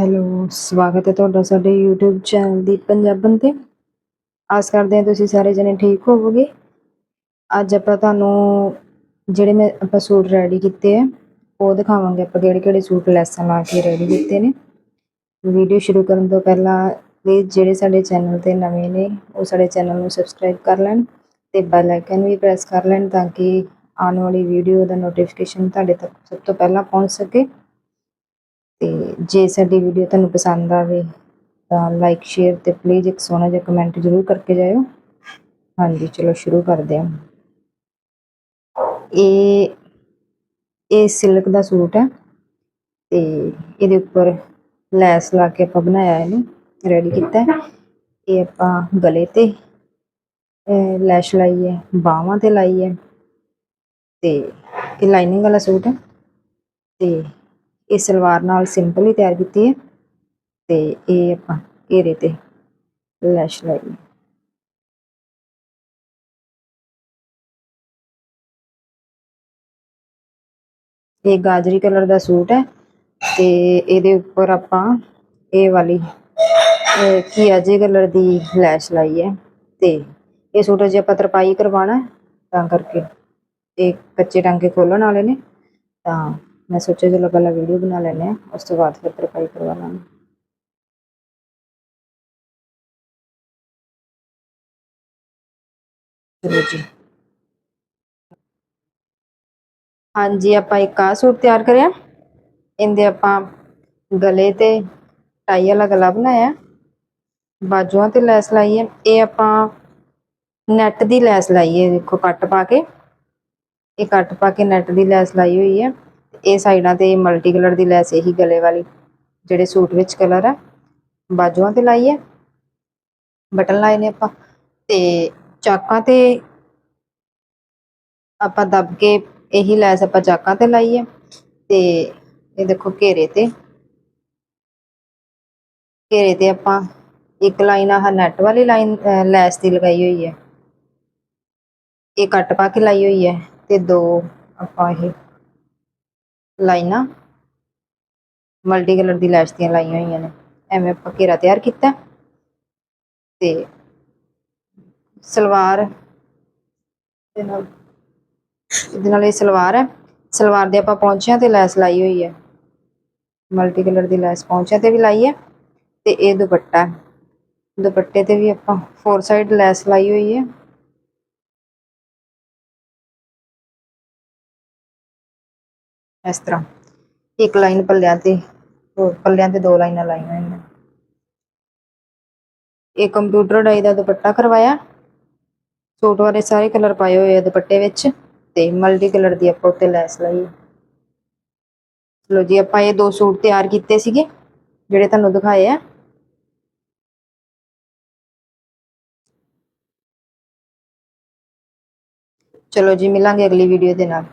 Hello, ਸਵਾਗਤ ਹੈ ਤੁਹਾਡਾ ਸਾਡੇ YouTube ਚੈਨਲ ਦੀ ਪੰਜਾਬਨ ਤੇ। ਆਸ ਕਰਦੇ ਹਾਂ ਤੁਸੀਂ ਸਾਰੇ ਜਣੇ ਠੀਕ ਹੋਵੋਗੇ। ਅੱਜ ਆਪਾਂ ਤੁਹਾਨੂੰ ਜਿਹੜੇ ਮੈਂ ਆਪਾਂ ਸੂਟ ਰੈਡੀ ਕੀਤੇ ਆ, ਉਹ ਦਿਖਾਵਾਂਗੇ ਆਪਾਂ ਕਿਹੜੇ ਕਿਹੜੇ ਸੂਟ ਲੈਸਾਂ ਲਾ ਕੇ ਰੈਡੀ ਕੀਤੇ ਨੇ। ਵੀਡੀਓ ਸ਼ੁਰੂ ਕਰਨ ਤੋਂ ਪਹਿਲਾਂ ਪਲੀਜ਼ ਜਿਹੜੇ ਸਾਡੇ ਚੈਨਲ ਤੇ ਨਵੇਂ ਨੇ, ਉਹ ਸਾਡੇ ਚੈਨਲ ਨੂੰ ਸਬਸਕ੍ਰਾਈਬ ਕਰ ਲੈਣ ਤੇ ਬੈਲ ਆਈਕਨ ਵੀ ਪ੍ਰੈਸ ਕਰ ਲੈਣ ਤਾਂ ਕਿ ਆਉਣ ਵਾਲੀ ਵੀਡੀਓ ਦਾ ਨੋਟੀਫਿਕੇਸ਼ਨ ਤੁਹਾਡੇ ਤੱਕ ਸਭ ਤੋਂ ਪਹਿਲਾਂ ਪਹੁੰਚ ਸਕੇ। ਤੇ ਜੇ ਸਾਡੀ ਵੀਡੀਓ ਤੁਹਾਨੂੰ ਪਸੰਦ ਆਵੇ ਤਾਂ ਲਾਈਕ ਸ਼ੇਅਰ ਤੇ ਪਲੀਜ਼ ਇੱਕ ਸੋਹਣਾ ਜਿਹਾ ਕਮੈਂਟ ਜ਼ਰੂਰ ਕਰਕੇ ਜਾਇਓ। ਹਾਂਜੀ, ਚਲੋ ਸ਼ੁਰੂ ਕਰਦੇ ਹਾਂ। ਇਹ ਇਹ ਸਿਲਕ ਦਾ ਸੂਟ ਹੈ ਤੇ ਇਹਦੇ ਉੱਪਰ ਲੈਸ ਲਾ ਕੇ ਆਪਾਂ ਬਣਾਇਆ ਇਹਨੂੰ ਰੈਡੀ ਕੀਤਾ ਇਹ ਆਪਾਂ ਗਲੇ ਤੇ ਲੈਸ਼ ਲਾਈ ਹੈ, ਬਾਹਾਂ ਤੇ ਲਾਈ ਹੈ ਤੇ ਇਹ ਲਾਈਨਿੰਗ ਵਾਲਾ ਸੂਟ ਹੈ ਤੇ ਇਹ ਸਲਵਾਰ ਨਾਲ ਸਿੰਪਲ ਹੀ ਤਿਆਰ ਕੀਤੀ ਹੈ। ਤੇ ਇਹ ਆਪਾਂ ਘੇਰੇ ਤੇ ਲੈਸ਼ ਲਾਈ ਇਹ ਗਾਜਰੀ ਕਲਰ ਦਾ ਸੂਟ ਹੈ ਤੇ ਇਹਦੇ ਉੱਪਰ ਆਪਾਂ ਇਹ ਵਾਲੀ, ਇਹ ਕੀ ਅਜੇ ਕਲਰ ਦੀ ਲੈਸ਼ ਲਾਈ ਹੈ। ਤੇ ਇਹ ਸੂਟ ਜੇ ਆਪਾਂ ਤਰਪਾਈ ਕਰਵਾਉਣਾ ਤਾਂ ਕਰਕੇ ਇਹ ਕੱਚੇ ਟਾਂਕੇ ਖੋਲਣ ਵਾਲੇ ਨੇ, ਤਾਂ ਮੈਂ ਸੋਚਿਆ ਚਲੋ ਪਹਿਲਾਂ ਵੀਡੀਓ ਬਣਾ ਲੈਂਦੇ ਆ ਉਸ ਤੋਂ ਬਾਅਦ ਫਿਰ ਤਰਪਾਈ ਕਰਵਾ ਲਾਂਗੇ ਚਲੋ ਜੀ ਹਾਂਜੀ ਆਪਾਂ ਇੱਕ ਆਹ ਸੂਟ ਤਿਆਰ ਕਰਿਆ ਇਹਦੇ ਆਪਾਂ ਗਲੇ ਤੇ ਟਾਈ ਵਾਲਾ ਗਲਾ ਬਣਾਇਆ ਬਾਜੂਆਂ ਤੇ ਲੈਸ ਲਾਈ ਹੈ ਇਹ ਆਪਾਂ ਨੈਟ ਦੀ ਲੈਸ ਲਾਈ ਹੈ ਦੇਖੋ ਕੱਟ ਪਾ ਕੇ ਇਹ ਕੱਟ ਪਾ ਕੇ ਨੈਟ ਦੀ ਲੈਸ ਲਾਈ ਹੋਈ ਹੈ ਇਹ ਸਾਈਡਾਂ ਤੇ ਮਲਟੀ ਕਲਰ ਦੀ ਲੈਸ ਇਹੀ ਗਲੇ ਵਾਲੀ, ਜਿਹੜੇ ਸੂਟ ਵਿੱਚ ਕਲਰ ਹੈ ਬਾਜੂਆਂ ਤੇ ਲਾਈ ਹੈ ਬਟਨ ਲਾਏ ਨੇ ਆਪਾਂ ਤੇ ਚਾਕਾਂ ਤੇ ਆਪਾਂ ਦੱਬ ਕੇ ਇਹੀ ਲੈਸ ਆਪਾਂ ਚਾਕਾਂ ਤੇ ਲਾਈ ਹੈ ਤੇ ਇਹ ਦੇਖੋ ਘੇਰੇ ਤੇ। ਘੇਰੇ ਤੇ ਆਪਾਂ ਇੱਕ ਲਾਈਨ ਆਹ ਨੈਟ ਵਾਲੀ ਲਾਈਨ ਲੈਸ ਦੀ ਲਗਾਈ ਹੋਈ ਹੈ ਇਹ ਕੱਟ ਪਾ ਕੇ ਲਾਈ ਹੋਈ ਹੈ ਤੇ ਦੋ ਆਪਾਂ ਇਹ ਲਾਈਨਾਂ। ਮਲਟੀ ਕਲਰ ਦੀ ਲੈਸ਼ ਦੀਆਂ ਲਾਈਆਂ ਹੋਈਆਂ ਨੇ। ਐਵੇਂ ਆਪਾਂ ਘੇਰਾ ਤਿਆਰ ਕੀਤਾ। ਤੇ ਸਲਵਾਰ ਦੇ ਨਾਲ, ਇਹਦੇ ਨਾਲ ਇਹ ਸਲਵਾਰ ਹੈ। ਸਲਵਾਰ ਦੇ ਆਪਾਂ ਪੌਂਚਿਆਂ ਤੇ ਲੈਸ ਲਾਈ ਹੋਈ ਹੈ। ਮਲਟੀ ਕਲਰ ਦੀ ਲੈਸ ਪਹੁੰਚਿਆ ਤੇ ਵੀ ਲਾਈ ਹੈ ਤੇ ਇਹ ਦੁਪੱਟਾ ਦੁਪੱਟੇ ਤੇ ਵੀ ਆਪਾਂ ਫੋਰ ਸਾਈਡ ਲੈਸ ਲਾਈ ਹੋਈ ਹੈ। ਇਸ ਤਰ੍ਹਾਂ। ਇੱਕ ਲਾਈਨ ਪੱਲਿਆਂ ਤੇ ਪੱਲਿਆਂ ਤੇ ਦੋ ਲਾਈਨਾਂ ਲਾਈਆਂ ਹੋਈਆਂ। ਇਹ ਕੰਪਿਊਟਰ ਡਾਈ ਦਾ ਦੁਪੱਟਾ ਕਰਵਾਇਆ। ਸੂਟ ਵਾਲੇ ਸਾਰੇ ਕਲਰ ਪਾਏ ਹੋਏ ਆ ਦੁਪੱਟੇ ਵਿੱਚ ਤੇ ਮਲਟੀ ਕਲਰ ਦੀ ਆਪਾਂ ਉੱਤੇ ਲੈਸ ਲਾਈ ਹੈ। ਚਲੋ ਜੀ, ਆਪਾਂ ਇਹ ਦੋ ਸੂਟ ਤਿਆਰ ਕੀਤੇ ਸੀਗੇ, ਜਿਹੜੇ ਤੁਹਾਨੂੰ ਦਿਖਾਏ ਆ। ਚਲੋ ਜੀ, ਮਿਲਾਂਗੇ ਅਗਲੀ ਵੀਡੀਓ ਦੇ ਨਾਲ।